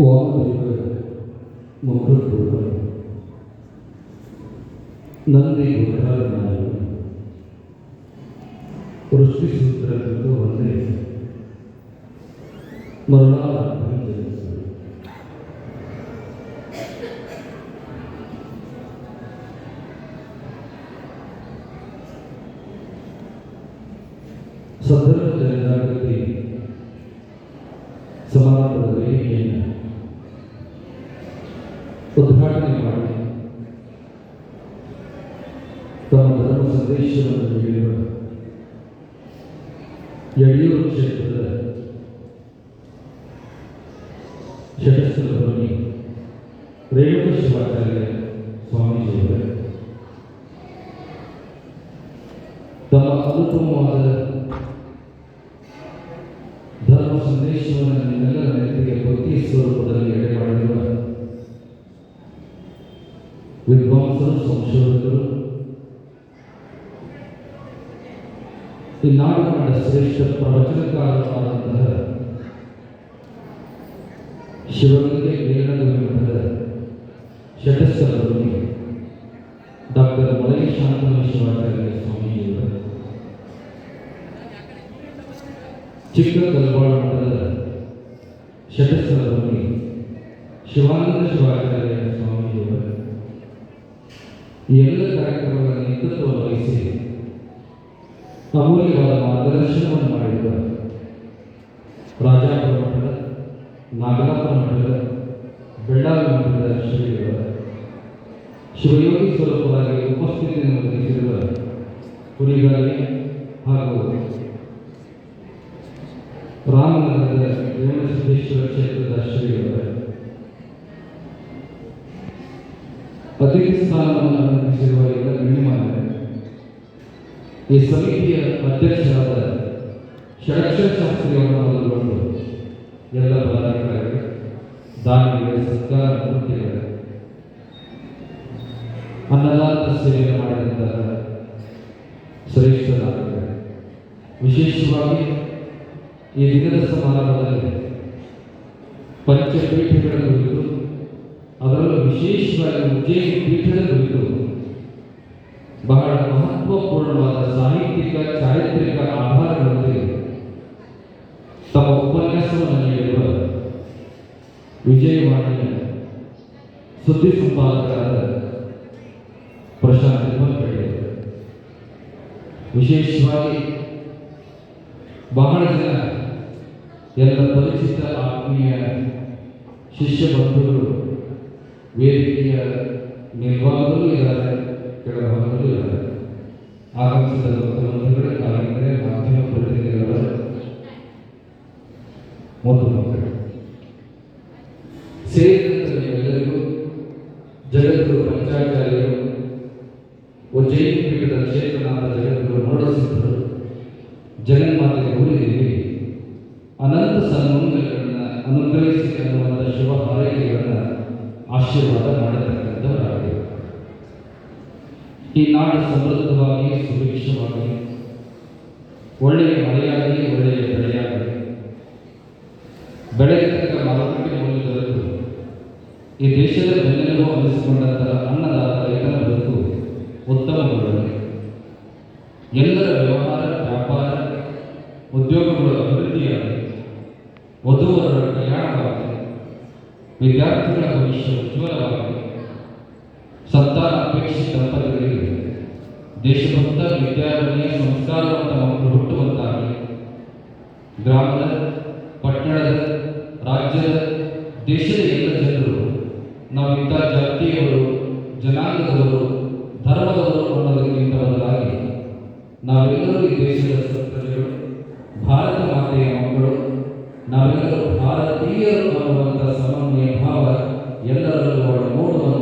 ವಾಮದೇವ ಮಕ್ಕಳು ನಂದಿ ಗುಡ್ಡಾರನಾರು ವೃಷ್ಟಿ ಸೂತ್ರ ಕುರಿತು ಒಂದೇ ಮರಣಾಲ ಜನಿಸಿದರು ಸದರ ಜನಜಾಗೃತಿ ಸಮಾರಂಭದ ವೇದಿಕೆಯನ್ನು ಸಂದೇಶವನ್ನು ನೀಡಿರುವ ಯಡಿಯೂರು ಕ್ಷೇತ್ರದ ಷಟಸ್ಥಲಭೂಮಿ ರೇಣುಕ ಶಿವಾಚಾರ್ಯ ಸ್ವಾಮೀಜಿಯವರೇ ತಮ್ಮ ಅನುಪಮವಾದ ಧರ್ಮ ಸಂದೇಶವನ್ನು ನಿಮ್ಮೆಲ್ಲರ ನೆನಪಿಗೆ ಭಕ್ತಿ ಸ್ವರೂಪದಲ್ಲಿ ಎಡೆ ಮಾಡಿರುವ ವಿದ್ವಾಂಸರು ಸಂಶೋಧಕರು ಈ ನಾಡು ಕಂಡ ಶ್ರೇಷ್ಠ ಪ್ರವಚನಕಾರರಾದಂತಹ ಶಿವಗಂಗೆ ಮೇಲನಗುರಿ ಮಠದ ಷಟಸ್ಥಲದಲ್ಲಿ ಡಾಕ್ಟರ್ ಮಲೈ ಶಾಂತನ ಶಿವಾಚಾರ್ಯ ಸ್ವಾಮೀಜಿಯವರು ಚಿಕ್ಕ ಕಲ್ಬಾಳ ಮಠದ ಷಟಸ್ಥಲದಲ್ಲಿ ಶಿವಾನಂದ ಶಿವಾಚಾರ್ಯ ಸ್ವಾಮೀಜಿಯವರು ಈ ಎಲ್ಲ ಕಾರ್ಯಕ್ರಮಗಳ ನೇತೃತ್ವ ವಹಿಸಿ ಅಮೂಲ್ಯವಾದ ಮಾರ್ಗದರ್ಶನವನ್ನು ಮಾಡಿರುವ ರಾಜಾಪುರ ಮಠದ ನಾಗಲಾಪುರ ಮಠದ ಬೆಳ್ಳಾವಿ ಮಠದ ಶ್ರೀಗಳ. ಶಿವಯೋಗಿ ಸ್ವರೂಪರಾಗಿ ಈ ಸಮಿತಿಯ ಅಧ್ಯಕ್ಷರಾದ ಷಡಕ್ಷರ ಶಾಸ್ತ್ರಿಯವರನ್ನು ಮೊದಲುಗೊಂಡು ಎಲ್ಲ ಪದಾಧಿಕಾರಿಗಳು, ದಾನಿಗಳು, ಸರ್ಕಾರ ಮೂರ್ತಿಗಳು ಅನ್ನದಾತ ಸೇವೆ ಮಾಡಿದಂತಹ ಶ್ರೇಷ್ಠ ವಿಶೇಷವಾಗಿ ಈ ದಿನದ ಸಮಾರಂಭದಲ್ಲಿ ಪಂಚಪೀಠಗಳ ಕುರಿತು ಅದರಲ್ಲೂ ವಿಶೇಷವಾಗಿ ಉಜ್ಜಯಿನಿ ಪೀಠದ ಕುರಿತು ಸಾಹಿತ್ಯಿಕ ಚಾರಿತ್ರಿಕ ಆಧಾರಗಳೊಂದಿಗೆ ತಮ್ಮ ಉಪನ್ಯಾಸವನ್ನು ನೀಡಿರುವ ವಿಜಯವಾಣಿಯ ಸುದ್ದಿ ಸಂಪಾದಕರಾದ ಪ್ರಶಾಂತ್ ಹೆಬ್ಬಂಪೇಟೆ ವಿಶೇಷವಾಗಿ ಬಹಳ ಜನ ಎಲ್ಲ ಪರಿಚಿತ ಆತ್ಮೀಯ ಶಿಷ್ಯ ಬಂಧುಗಳು ವೇದಿಕೆಯ ಮೇಲ್ಭಾಗದಲ್ಲೂ ಇದ್ದಾರೆ ಕೆಳಭಾಗದಲ್ಲೂ ಇದ್ದಾರೆ ಆಗಮಿಸಿದ ಮುಖ್ಯಮಂತ್ರಿಗಳು ಕಾರ್ಮಿಕರೇ ಮಾಧ್ಯಮ ಪ್ರತಿನಿಧಿಗಳ ಮಕ್ಕಳು ಸೇರಿದಂತೆ ನೀವೆಲ್ಲರಿಗೂ ಜಗದ್ಗುರು ಪಂಚಾಚಾರ್ಯರು, ಉಜ್ಜಯಿನಿ ಪೀಠದ ಕ್ಷೇತ್ರನಾದ ಜಗದ್ಗುರು ಅನಂತ ಸನ್ಮಂಗಲಗಳನ್ನು ಅನುಗ್ರಹಿಸಿ ಅನ್ನುವಂಥ ಶುಭ ಹಾರೈಕೆಗಳನ್ನು ಆಶೀರ್ವಾದ ಮಾಡತಕ್ಕಂಥವರಾಗಿದೆ ಈ ನಾಡು ಸಮೃದ್ಧವಾಗಿ ಸುಭಿಕ್ಷವಾಗಲಿ ಒಳ್ಳೆಯ ಮಳೆಯಾಗಲಿ, ಒಳ್ಳೆಯ ಬೆಳೆಯಾಗಲಿ, ಬೆಳೆಯತಕ್ಕ ಮಾರುಕಟ್ಟೆ ಮೌಲ್ಯ ದೊರೆತು. ಈ ದೇಶದ ಬೆನ್ನೆಲುಬು ಅನ್ನಿಸಿಕೊಂಡಂತಹ ಅನ್ನದಾತ ರೈತನ ಬದುಕು ಉತ್ತಮಗೊಳ್ಳಲಿ ಎಲ್ಲರ ವ್ಯವಹಾರ, ವ್ಯಾಪಾರ, ಉದ್ಯೋಗಗಳು ಅಭಿವೃದ್ಧಿಯಾಗಲಿ ವಧುವರ ಕಲ್ಯಾಣವಾಗಲಿ, ವಿದ್ಯಾರ್ಥಿಗಳ ಭವಿಷ್ಯ ಉಜ್ವಲವಾಗಲಿ ಸಂತಾನ ಅಪೇಕ್ಷಿತ ದಂಪತಿಗಳಿಗೆ ದೇಶಭಕ್ತ ವಿದ್ಯಾರ್ಥಿನಿಯ ಸಂಸ್ಕಾರವಂತ ಮಕ್ಕಳು ಹುಟ್ಟುವಂತಾಗಲಿ ಗ್ರಾಮದ, ಪಟ್ಟಣದ, ರಾಜ್ಯದ, ದೇಶದ ಎಲ್ಲ ಜನರು ನಾವಿದ್ದ ಜಾತಿಯವರು, ಜನಾಂಗದವರು, ಧರ್ಮದವರು ಅನ್ನೋದಕ್ಕಿಂತ ಬದಲಾಗಿ. ನಾವೆಲ್ಲರೂ ಈ ದೇಶದ ಪ್ರಜೆಗಳು ಭಾರತ ಮಾತೆಯ ಮಕ್ಕಳು. ನಾವೆಲ್ಲರೂ ಭಾರತೀಯರು ಅನ್ನುವಂಥ ಸಮನ್ವಯ, ಭಾವ ಎಲ್ಲರಲ್ಲೂ ನೋಡುವ